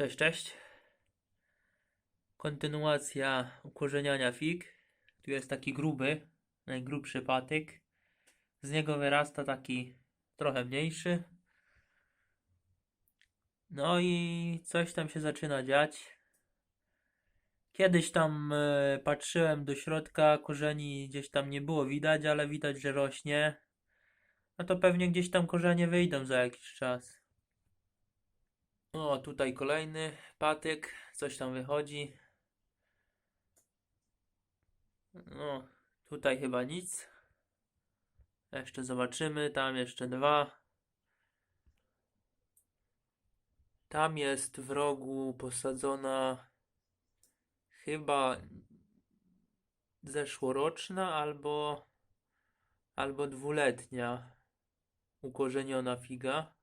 Cześć, cześć. Kontynuacja ukorzeniania fig. Tu jest taki gruby, najgrubszy patyk. Z niego wyrasta taki trochę mniejszy. No i coś tam się zaczyna dziać. Kiedyś tam e, patrzyłem do środka, korzeni gdzieś tam nie było widać, ale widać, że rośnie. No to pewnie gdzieś tam korzenie wyjdą za jakiś czas. O, tutaj kolejny patyk, coś tam wychodzi. No, tutaj chyba nic. Jeszcze zobaczymy, tam jeszcze dwa. Tam jest w rogu posadzona chyba zeszłoroczna albo albo dwuletnia ukorzeniona figa.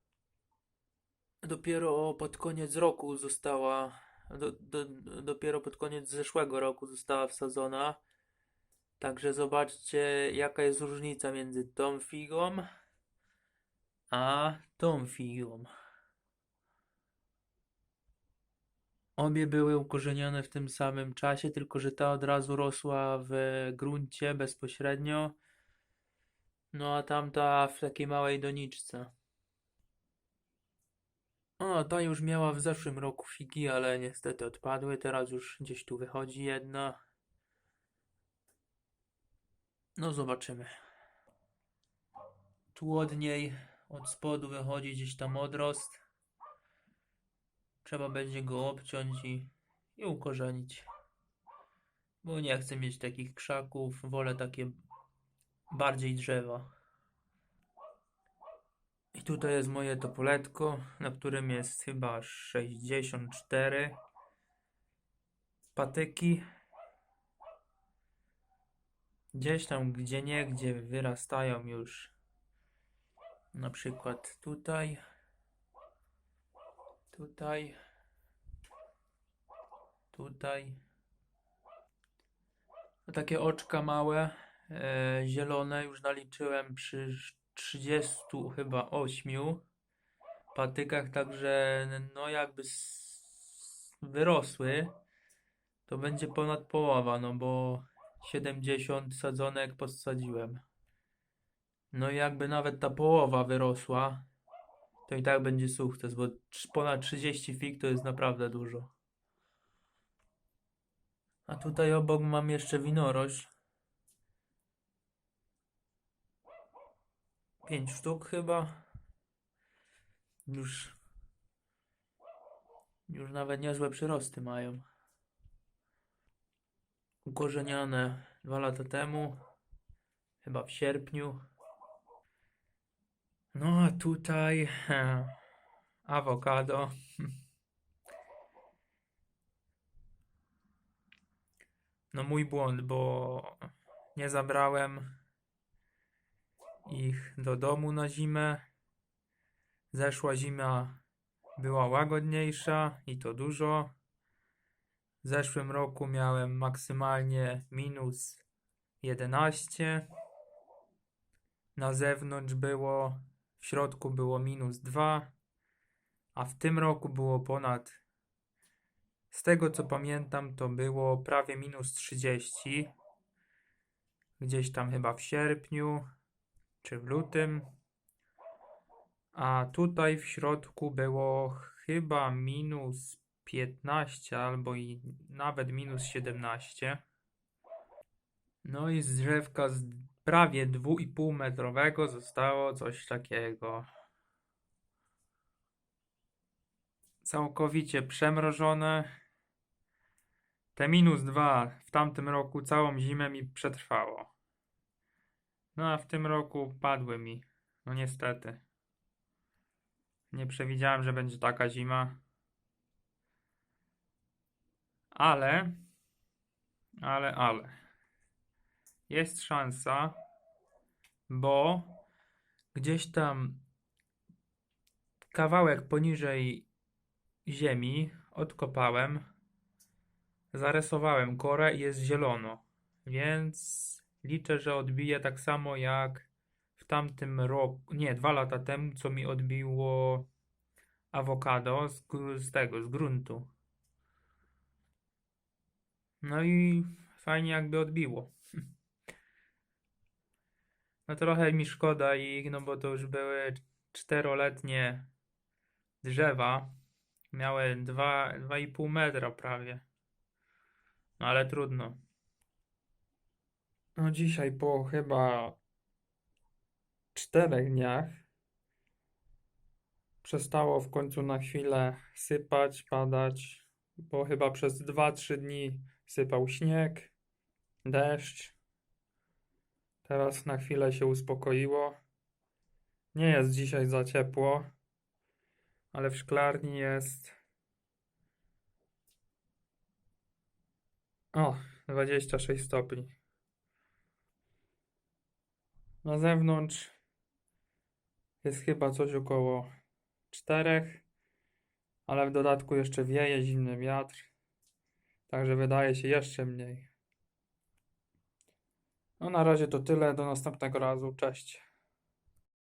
Dopiero pod koniec roku została, do, do, dopiero pod koniec zeszłego roku została wsadzona. Także zobaczcie, jaka jest różnica między tą figą a tą figą. Obie były ukorzenione w tym samym czasie, tylko że ta od razu rosła w gruncie bezpośrednio, no a tamta w takiej małej doniczce. O, ta już miała w zeszłym roku figi, ale niestety odpadły. Teraz już gdzieś tu wychodzi jedna. No, zobaczymy. Tu od niej, od spodu wychodzi gdzieś tam odrost. Trzeba będzie go obciąć i, i ukorzenić. Bo nie chcę mieć takich krzaków, wolę takie bardziej drzewa. Tutaj jest moje topoletko, na którym jest chyba 64 patyki. Gdzieś tam, gdzie nie, gdzie wyrastają już na przykład tutaj, tutaj, tutaj. No takie oczka małe, e, zielone już naliczyłem przy 30 chyba 8 patykach, także no jakby wyrosły, to będzie ponad połowa, no bo 70 sadzonek posadziłem. No i jakby nawet ta połowa wyrosła, to i tak będzie sukces, bo ponad 30 fig to jest naprawdę dużo. A tutaj obok mam jeszcze winorośl. 5 sztuk chyba. Już, już nawet niezłe przyrosty mają. Ukorzeniane dwa lata temu, chyba w sierpniu. No a tutaj he, awokado. No mój błąd, bo nie zabrałem ich do domu na zimę. Zeszła zima była łagodniejsza i to dużo. W zeszłym roku miałem maksymalnie minus 11. Na zewnątrz było, w środku było minus 2, a w tym roku było ponad, z tego co pamiętam, to było prawie minus 30. Gdzieś tam chyba w sierpniu czy w lutym. A tutaj w środku było chyba minus 15 albo i nawet minus 17. No i z drzewka z prawie 2,5 metrowego zostało coś takiego. Całkowicie przemrożone. Te minus 2 w tamtym roku całą zimę mi przetrwało. No a w tym roku padły mi. No niestety. Nie przewidziałem, że będzie taka zima. Ale, ale, ale. Jest szansa, bo gdzieś tam kawałek poniżej ziemi odkopałem, zarysowałem korę i jest zielono. Więc liczę, że odbije tak samo jak w tamtym roku, nie, dwa lata temu, co mi odbiło awokado z, z tego, z gruntu. No i fajnie jakby odbiło. No trochę mi szkoda ich, no bo to już były czteroletnie drzewa. Miały dwa, 2,5 metra prawie. No ale trudno. No dzisiaj po chyba czterech dniach przestało w końcu na chwilę sypać, padać, bo chyba przez 2-3 dni sypał śnieg, deszcz. Teraz na chwilę się uspokoiło. Nie jest dzisiaj za ciepło, ale w szklarni jest. O, 26 stopni. Na zewnątrz jest chyba coś około 4, ale w dodatku jeszcze wieje zimny wiatr, także wydaje się jeszcze mniej. No na razie to tyle, do następnego razu, cześć.